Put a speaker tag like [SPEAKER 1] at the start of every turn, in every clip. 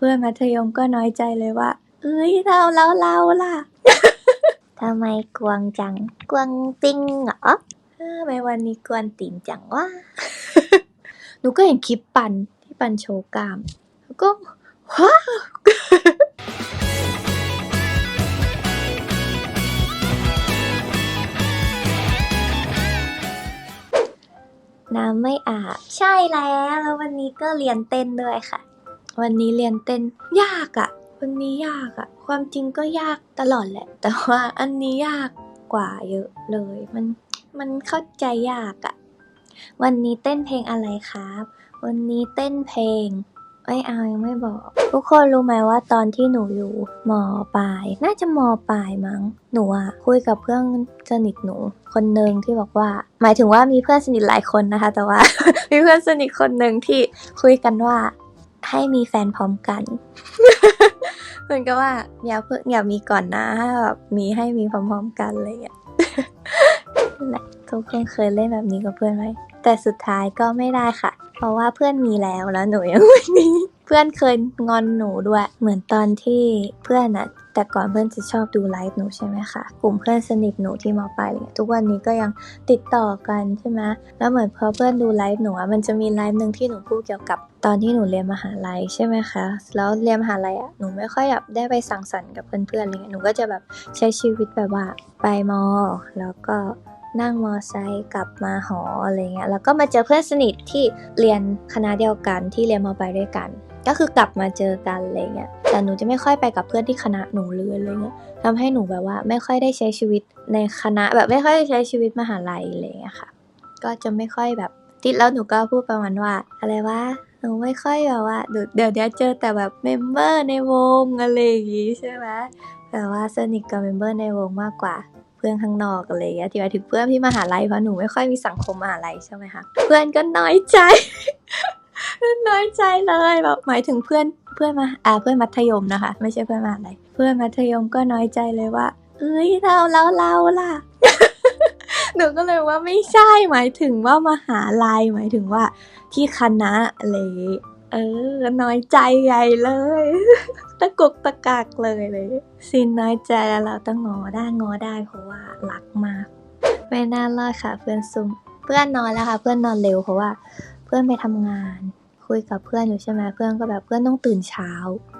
[SPEAKER 1] เพื่อนมัธยมก็น้อยใจเลยว่า เอ้ยเราเราเราล่ะ ทำไมกวงจัง กวงติงเหรอเออทำไมวันนี้กวนติ่งจังวะ หนูก็เห็นคลิปปันที่ปันโชว์กล้ามแล้วก็ว้าวน้ำไม่อาบ ใช่แล้ว แล้ววันนี้ก็เรียนเต้นด้วยค่ะ วันนี้เรียนเต้นยากอะวันนี้ยากอะความจริงก็ยากตลอดแหละ แต่ว่าอันนี้ยากกว่าเยอะเลย มันมันเข้าใจยากอะวันนี้เต้นเพลงอะไรครับ วันนี้เต้นเพลงไม่เอายังไม่บอก ทุกคนรู้ไหมว่าตอนที่หนูอยู่มปลาย น่าจะมปลายมั้ง หนูอะคุยกับเพื่อนสนิทหนู คนหนึ่งที่บอกว่า หมายถึงว่ามีเพื่อนสนิทหลายคนนะคะ แต่ว่า มีเพื่อนสนิทคนหนึ่งที่คุยกันว่า ให้มีแฟนพร้อมกัน เหมือนกับว่าอย่าเพิ่งอย่ามีก่อนนะแบบมีให้มีพร้อมๆกันอะไรอย่างเงี้ยนั่นแหละทุกคนเคยเล่นแบบนี้กับเพื่อนไหมแต่สุดท้ายก็ไม่ได้ค่ะ เพราะว่าเพื่อนมีแล้วแล้วหนูยังไม่มี เพื่อนเคยงอนหนูด้วย เหมือนตอนที่เพื่อนอะ แต่ก่อนเพื่อนจะชอบดูไลฟ์หนูใช่ไหมคะ กลุ่มเพื่อนสนิทหนูที่มปลายอะไรเงี้ยทุกวันนี้ก็ยังติดต่อกันใช่ไหมแล้วเหมือนพอเพื่อนดูไลฟ์หนูมันจะมีไลฟ์หนึ่งที่หนูพูดเกี่ยวกับตอนที่หนูเรียนมหาลัยใช่ไหมคะ แล้วเรียนมหาลัยอะหนูไม่ค่อยแบบได้ไปสังสรรค์กับเพื่อนๆอะไรเงี้ย หนูก็จะแบบใช้ชีวิตแบบว่าไปมอ แล้วก็นั่งมอไซค์กลับมาหออะไรเงี้ย แล้วก็มาเจอเพื่อนสนิทที่เรียนคณะเดียวกันที่เรียนมอไปด้วยกัน ก็คือกลับมาเจอกันอะไรเงี้ยแต่หนูจะไม่ค่อยไปกับเพื่อนที่คณะหนูเลยอะไรเงี้ยทำให้หนูแบบว่าไม่ค่อยได้ใช้ชีวิตในคณะ แบบไม่ค่อยได้ใช้ชีวิตมหาลัยอะไรเงี้ยค่ะ ก็จะไม่ค่อยแบบติดแล้วหนูก็พูดประมาณว่า อะไรวะหนูไม่ค่อยแบบว่าเดี๋ยวเดี๋ยวเนี้เจอแต่แบบเมมเบอร์ในวงอะไรอย่างงี้ใช่ไหมแต่ว่าสนิทกับเมมเบอร์ในวงมากกว่าเพื่อนข้างนอกอะไรอย่างเงี้ยที่หมายถึงเพื่อนที่มหาลัยเพราะหนูไม่ค่อยมีสังคมมหาลัยใช่ไหมคะเพื่อนก็น้อยใจ น้อยใจเลยแบบหมายถึงเพื่อนเพื่อนมาอ่าเพื่อนมัธยมนะคะ ไม่ใช่เพื่อนมหาลัยเพื่อนมัธยมก็น้อยใจเลยว่า เอ้ยเราเราเราล่ะหนูก็เลยว่าไม่ใช่หมายถึงว่ามหาลัยหมายถึงว่าที่คณะอะไรอย่างงี้เออ น้อยใจใหญ่เลย ตะกุกตะกักเลยเลยซินน้อยใจแล้วเราต้องงอได้งอได้เพราะว่ารักมาก ไม่น่ารอดค่ะ เพื่อนซุ่มเพื่อนนอนแล้วค่ะ เพื่อนนอนเร็วเพราะว่า เพื่อนไปทำงาน คุยกับเพื่อนอยู่ใช่ไหมเพื่อนก็แบบเพื่อนต้องตื่นเช้า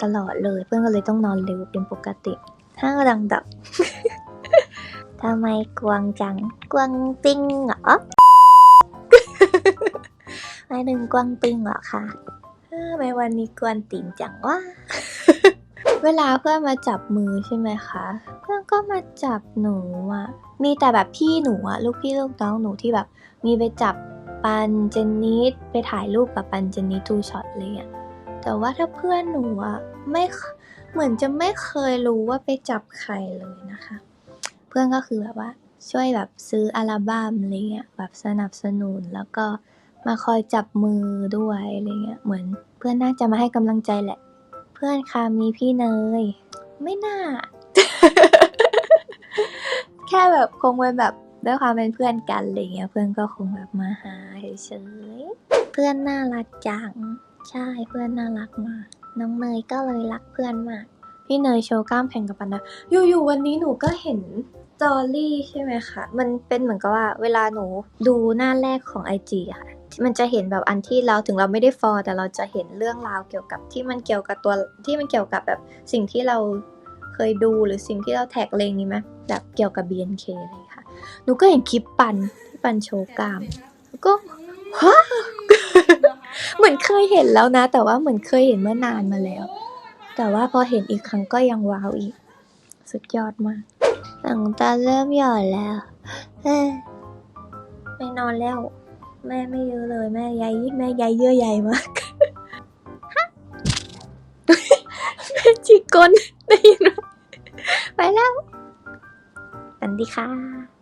[SPEAKER 1] ตลอดเลย เพื่อนก็เลยต้องนอนเร็วเป็นปกติถ้ากำลังดับทำไมกวงจัง กวงติงเหรอไม่ถึงกวงติงเหรอคะทำไมวันนี้กวนติงจังวะเวลาเพื่อนมาจับมือใช่ไหมคะ เพื่อนก็มาจับหนูอะมีแต่แบบพี่หนูอะลูกพี่ลูกน้องหนูที่แบบ มีไปจับ ปันเจนนิสไปถ่ายรูปกับปันเจนนิสทูช็อตอะไรเงี้ยแต่ว่าถ้าเพื่อนหนูอะไม่เหมือนจะไม่เคยรู้ว่าไปจับใครเลยนะคะ เพื่อนก็คือแบบว่าช่วยแบบซื้ออัลบั้มอะไรเงี้ยแบบสนับสนุนแล้วก็มาคอยจับมือด้วยอะไรเงี้ยเหมือนเพื่อนน่าจะมาให้กำลังใจแหละ เพื่อนค่ะมีพี่เนย ไม่น่า แค่แบบคงเป็นแบบ ด้วยความเป็นเพื่อนกันอะไรเงี้ยเพื่อนก็คงแบบมาหาเฉยๆเพื่อนน่ารักจังใช่เพื่อนน่ารักมากน้องเนยก็เลยรักเพื่อนมากพี่เนยโชว์กล้ามแข่งกับปันนะอยู่ๆวันนี้หนูก็เห็นสตอรี่ใช่ไหมคะมันเป็นเหมือนกับว่าเวลาหนูดูหน้าแรกของ IG อะค่ะมันจะเห็นแบบอันที่เราถึงเราไม่ได้ฟอลแต่เราจะเห็นเรื่องราวเกี่ยวกับที่มันเกี่ยวกับตัวที่มันเกี่ยวกับแบบสิ่งที่เราเคยดูหรือสิ่งที่เราแท็กเลงนี้ไหมแบบเกี่ยวกับ BNK อะไร หนูก็เห็นคลิปปันที่ปันโชว์กล้ามแล้วก็ฮะเหมือนเคยเห็นแล้วนะ แต่ว่าเหมือนเคยเห็นเมื่อนานมาแล้ว แต่ว่าพอเห็นอีกครั้งก็ยังว้าวอีก สุดยอดมากหนังตาเริ่มหย่อนแล้วไม่นอนแล้ว แม่ไม่เยอะเลยแม่ใยแม่ใยเยื่อใยมากแม่จิกก้นได้ยินไหมไปแล้ว สวัสดีค่ะ